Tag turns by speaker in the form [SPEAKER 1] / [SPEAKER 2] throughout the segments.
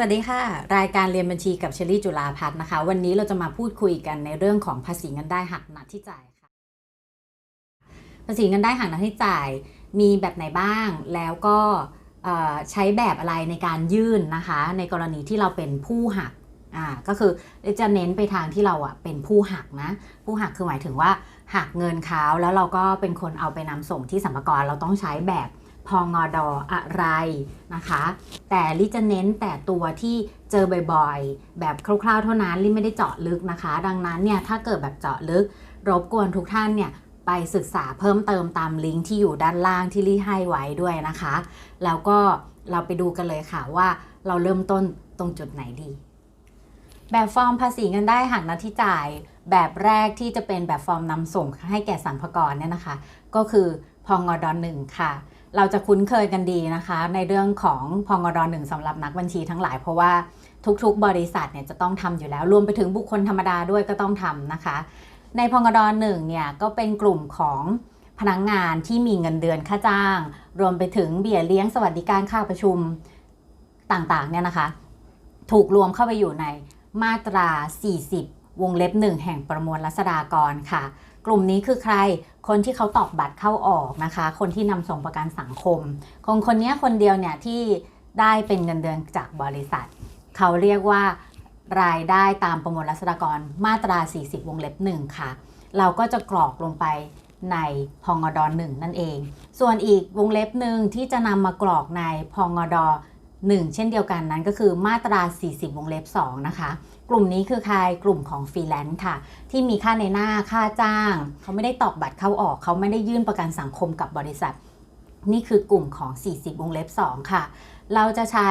[SPEAKER 1] สวัสดีค่ะ รายการเรียนบัญชีกับเชลี่จุฬาพัฒน์นะคะ วันนี้เราจะมาพูดคุยกันในเรื่องของภาษีเงินได้หักหนัดที่จ่ายค่ะ ภาษีเงินได้หักหนัดที่จ่ายมีแบบไหนบ้าง แล้วก็ใช้แบบอะไรในการยื่นนะคะ ในกรณีที่เราเป็นผู้หักอ่าก็คือจะเน้นไปทางที่เราอะเป็นผู้หักนะ ผู้หักคือหมายถึงว่าหักเงินเขาแล้วเราก็เป็นคนเอาไปนำส่งที่สัมภาระเราต้องใช้แบบ พองอดออะไรนะคะ แต่ลิจะเน้นแต่ตัวที่เจอบ่อยๆ แบบคร่าวๆ เท่านั้นลิไม่ได้เจาะลึกนะคะ ดังนั้นเนี่ยถ้าเกิดแบบเจาะลึก รบกวนทุกท่านเนี่ยไปศึกษาเพิ่มเติมตามลิงก์ที่อยู่ด้านล่างที่ลี่ให้ไว้ด้วยนะคะ แล้วก็เราไปดูกันเลยค่ะว่าเราเริ่มต้นตรงจุดไหนดี แบบฟอร์มภาษีเงินได้หักหน้าที่จ่ายแบบแรกที่จะเป็นแบบฟอร์มนำส่งให้แก่สรรพากรเนี่ยนะคะ ก็คือพองอดอหนึ่งค่ะ เราจะคุ้นเคยกันดีนะคะ ในเรื่องของพองอดหนึ่งสำหรับนักบัญชีทั้งหลายเพราะว่าทุกๆ บริษัทเนี่ยจะต้องทำอยู่แล้ว รวมไปถึงบุคคลธรรมดาด้วยก็ต้องทำนะคะ ในพองอดหนึ่งเนี่ยก็เป็นกลุ่มของพนักงงานที่มีเงินเดือนค่าจ้าง รวมไปถึงเบี้ยเลี้ยงสวัสดิการค่าประชุมต่างๆเนี่ยนะคะ ถูกรวมเข้าไปอยู่ในมาตรา 40 วงเล็บ1แห่งประมวลรัษฎากรค่ะ กลุ่มนี้คือใคร คนที่เขาตอกบัตรเข้าออกนะคะ คนที่นำส่งประกันสังคม คนคนนี้คนเดียวเนี่ยที่ได้เป็นเงินเดือนจากบริษัท เขาเรียกว่ารายได้ตามประมวลรัษฎากรมาตรา 40 วงเล็บ1ค่ะ เราก็จะกรอกลงไปในพองอดหนึ่งนั่นเอง ส่วนอีกวงเล็บหนึ่งที่จะนำมากรอกในพองอด 1 เช่นเดียวกันนั้นก็คือมาตรา 40 วงเล็บ 2 นะคะ กลุ่มนี้คือใครกลุ่มของฟรีแลนซ์ค่ะ ที่มีค่าในหน้าค่าจ้าง เขาไม่ได้ตอกบัตรเข้าออก เขาไม่ได้ยื่นประกันสังคมกับบริษัท นี่คือกลุ่มของ 40 วงเล็บ 2 ค่ะ เราจะใช้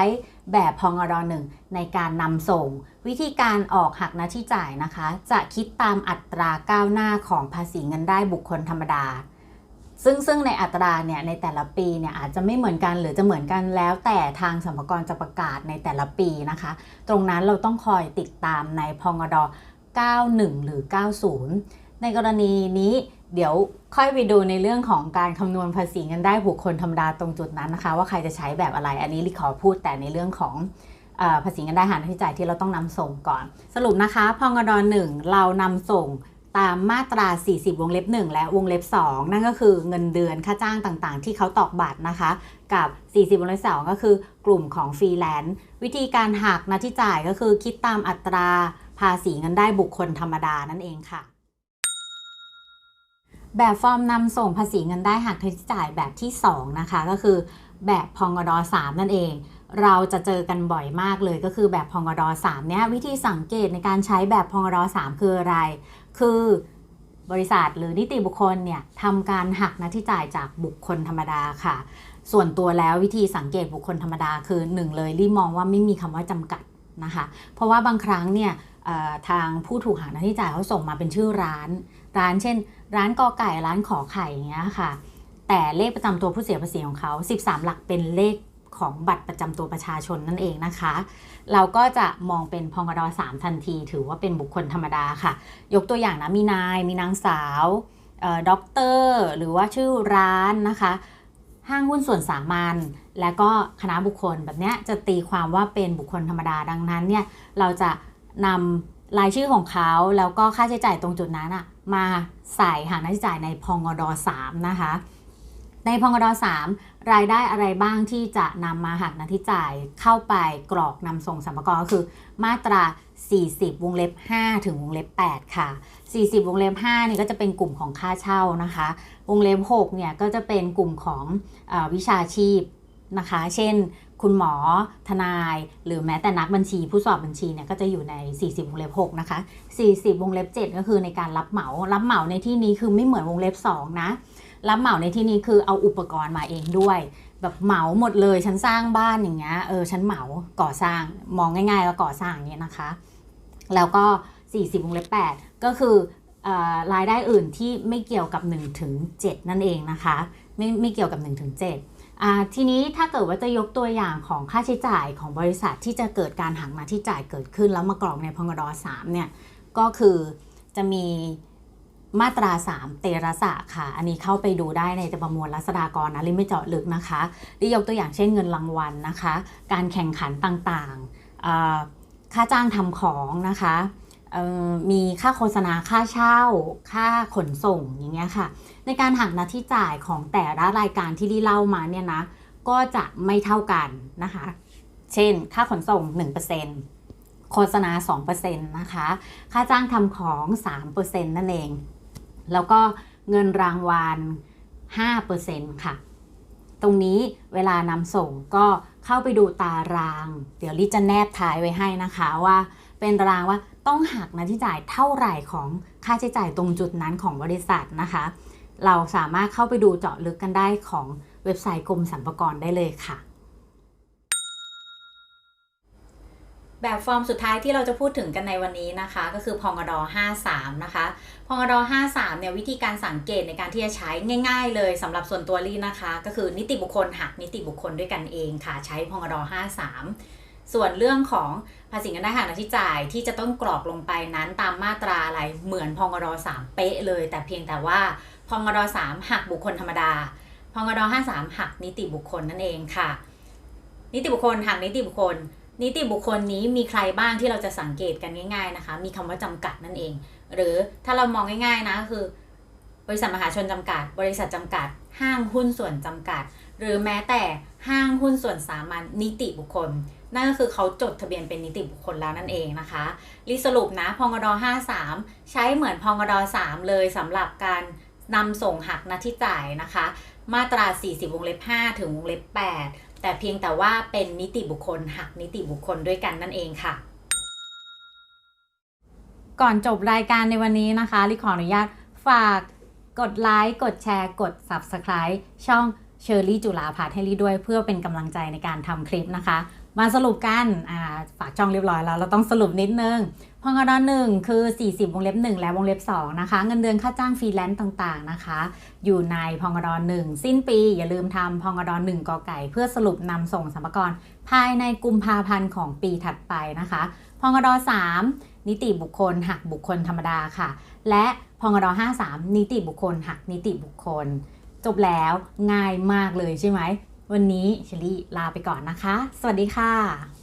[SPEAKER 1] แบบพองอหนึ่งในการนำส่ง วิธีการออกหักหน้าที่จ่ายนะคะ จะคิดตามอัตราก้าวหน้าของภาษีเงินได้บุคคลธรรมดา ซึ่งซึ่งในอัตราเนี่ยในแต่ละปีเนี่ยอาจจะไม่เหมือนกันหรือจะเหมือนกันแล้ว แต่ทางสัมภากรจะประกาศในแต่ละปีนะคะ ตรงนั้นเราต้องคอยติดตามในพงด91 หรือ 90 ในกรณีนี้เดี๋ยวค่อยไปดูในเรื่องของการคำนวณภาษีเงินได้บุคคลธรรมดาตรงจุดนั้นนะคะ ว่าใครจะใช้แบบอะไรอันนี้ลิขอพูดแต่ในเรื่องของอภาษีเงินได้หักหน้าที่จ่ายที่เราต้องนำส่งก่อน สรุปนะคะพงด1เรานำส่ง ตามมาตรา 40 วงเล็บ 1 และวงเล็บ 2 นั่นก็คือเงินเดือนค่าจ้างต่างๆ ที่เขาตอกบัตรนะคะ กับ 40 วงเล็บ 2 ก็คือกลุ่มของฟรีแลนซ์วิธีการหักนะที่จ่ายก็คือคิดตามอัตราภาษีเงินได้บุคคลธรรมดานั่นเองค่ะ แบบฟอร์มนำส่งภาษีเงินได้หักหน้าที่จ่ายแบบที่ 2 นะคะ ก็คือแบบพองดอ3นั่นเอง เราจะเจอกันบ่อยมากเลยก็คือแบบพองดอ3เนี่ยวิธีสังเกตในการใช้แบบพองดอ3คืออะไร คือบริษัทหรือนิติบุคคลเนี่ยทำการหักหน้าที่จ่ายจากบุคคลธรรมดาค่ะ ส่วนตัวแล้ววิธีสังเกตบุคคลธรรมดาคือ 1 เลยรีมองว่าไม่มีคำว่าจำกัดนะคะ เพราะว่าบางครั้งเนี่ยทางผู้ถูกหักหน้าที่จ่ายเขาส่งมาเป็นชื่อร้าน ร้านเช่น ร้านกอไก่ร้านขอไข่อย่างเงี้ยค่ะ แต่เลขประจำตัวผู้เสียภาษีของเขา 13 หลักเป็นเลข ของบัตรประจำตัวประชาชนนั่นเองนะคะ เราก็จะมองเป็นพงด3ทันที ถือว่าเป็นบุคคลธรรมดาค่ะ ยกตัวอย่างนะมีนายมีนางสาวด็อกเตอร์หรือว่าชื่อร้านนะคะ ห้างหุ้นส่วนสามัญและก็คณะบุคคลแบบนี้จะตีความว่าเป็นบุคคลธรรมดาดังนั้นเนี่ยเราจะนำรายชื่อของเขาแล้วก็ค่าใช้จ่ายตรงจุดนั้นอะมาใส่หาหน้าจ่ายในพงด3นะคะ ในพงด3รายได้อะไรบ้างที่จะนำมาหักหน้าที่จ่ายเข้าไปกรอกนำส่งสัมภาระก็คือมาตรา 40 วงเล็บ 5 ถึงวงเล็บ 8 ค่ะ 40 วงเล็บ5นี่ก็จะเป็นกลุ่มของค่าเช่านะคะ วงเล็บ6เนี่ยก็จะเป็นกลุ่มของอวิชาชีพนะคะ เช่น คุณหมอ ทนาย หรือแม้แต่นักบัญชี ผู้สอบบัญชีเนี่ยก็จะอยู่ใน 40 วงเล็บ 6 นะคะ 40 วงเล็บ 7 ก็คือในการรับเหมา รับเหมาในที่นี้คือไม่เหมือนวงเล็บ 2 นะ รับเหมาในที่นี้คือเอาอุปกรณ์มาเองด้วย แบบเหมาหมดเลยฉันสร้างบ้านอย่างเงี้ยเออฉันเหมาก่อสร้างมองง่ายๆว่าก่อสร้างอย่างเงี้ยนะคะ แล้วก็ 40วงเล็บ8ก็คือออรายได้อื่นที่ไม่เกี่ยวกับ1ถึง7นั่นเองนะคะ ไม่ไม่เกี่ยวกับ1ถึง7ทีนี้ถ้าเกิดว่าจะยกตัวอย่างของค่าใช้จ่ายของบริษัทที่จะเกิดการหักหน้าที่จ่ายเกิดขึ้นแล้วมากรอกในพงด3เนี่ยก็คือจะมี มาตรา 3 เตระสะค่ะ อันนี้เข้าไปดูได้ในประมวลรัษฎากรนะลิไม่เจาะลึกนะคะลิยกตัวอย่างเช่นเงินรางวัลนะคะ การแข่งขันต่างๆ ค่าจ้างทำของนะคะมีค่าโฆษณาค่าเช่า ค่าขนส่งอย่างเงี้ยค่ะ ในการหักหน้าที่จ่ายของแต่ละรายการที่ลี่เล่ามาเนี่ยนะก็จะไม่เท่ากันนะคะ เช่น ค่าขนส่ง 1%โฆษณา 2%นะคะ ค่าจ้างทำของ 3%นั่นเอง แล้วก็เงินรางวัล5%ค่ะ ตรงนี้เวลานำส่งก็เข้าไปดูตาราง เดี๋ยวลิจะแนบท้ายไว้ให้นะคะว่าเป็นตารางว่าต้องหักน้าที่จ่ายเท่าไหร่ของค่าใช้จ่ายตรงจุดนั้นของบริษัทนะคะ เราสามารถเข้าไปดูเจาะลึกกันได้ของเว็บไซต์กรมสรรพากรได้เลยค่ะ แบบฟอร์มสุดท้ายที่เราจะพูดถึงกันในวันนี้นะคะ ก็คือพองดอ53 นะคะพองดอ53 เนี่ยวิธีการสังเกตในการที่จะใช้ง่าย ๆ เลยสำหรับส่วนตัวลี่นะคะ ก็คือนิติบุคคลหักนิติบุคคลด้วยกันเองค่ะ ใช้พองดอ53 ส่วนเรื่องของภาษีเงินได้หักนาที่จ่ายที่จะต้องกรอกลงไปนั้นตามมาตราอะไรเหมือนพองดอ3เป๊ะเลย แต่เพียงแต่ว่าพองดอ3หักบุคคลธรรมดาพองดอ53 หักนิติบุคคลนั่นเองค่ะ นิติบุคคลหักนิติบุคคล นิติบุคคลนี้มีใครบ้างที่เราจะสังเกตกันง่ายๆนะคะ มีคำว่าจำกัดนั่นเอง หรือถ้าเรามองง่ายๆนะคือบริษัทมหาชนจำกัด บริษัทจำกัด ห้างหุ้นส่วนจำกัด หรือแม้แต่ห้างหุ้นส่วนสามัญนิติบุคคล นั่นก็คือเขาจดทะเบียนเป็นนิติบุคคลแล้วนั่นเองนะคะ รีสรุปนะพงด53 ใช้เหมือนพงด3เลยสำหรับการนำส่งหักหน้าที่จ่ายนะคะ มาตรา 40 วงเล็บ 5 ถึงวงเล็บ 8 แต่เพียงแต่ว่าเป็นนิติบุคคลหักนิติบุคคลด้วยกันนั่นเองค่ะ ก่อนจบรายการในวันนี้นะคะลิขออนุญาตฝากกดไลค์กดแชร์กด Subscribe ช่องเชอรี่จุฬาพัฒน์ให้ลี่ด้วยเพื่อเป็นกำลังใจในการทำคลิปนะคะ มาสรุปกันฝากช่องเรียบร้อยแล้ว เราต้องสรุปนิดนึงพงดหนึ่งคือ 40 วงเล็บ 1 และวงเล็บ 2 นะคะ เงินเดือนค่าจ้างฟรีแลนซ์ต่างๆนะคะ อยู่ในพงดหนึ่งสิ้นปีอย่าลืมทำพงดหนึ่งกอไก่ เพื่อสรุปนำส่งสัมภาระภายในกุมภาพันธ์ของปีถัดไปนะคะพงด3นิติบุคคลหักบุคคลธรรมดาค่ะ และพงด53 นิติบุคคลหักนิติบุคคล จบแล้วง่ายมากเลยใช่ไหม วันนี้เชลี่ลาไปก่อนนะคะ สวัสดีค่ะ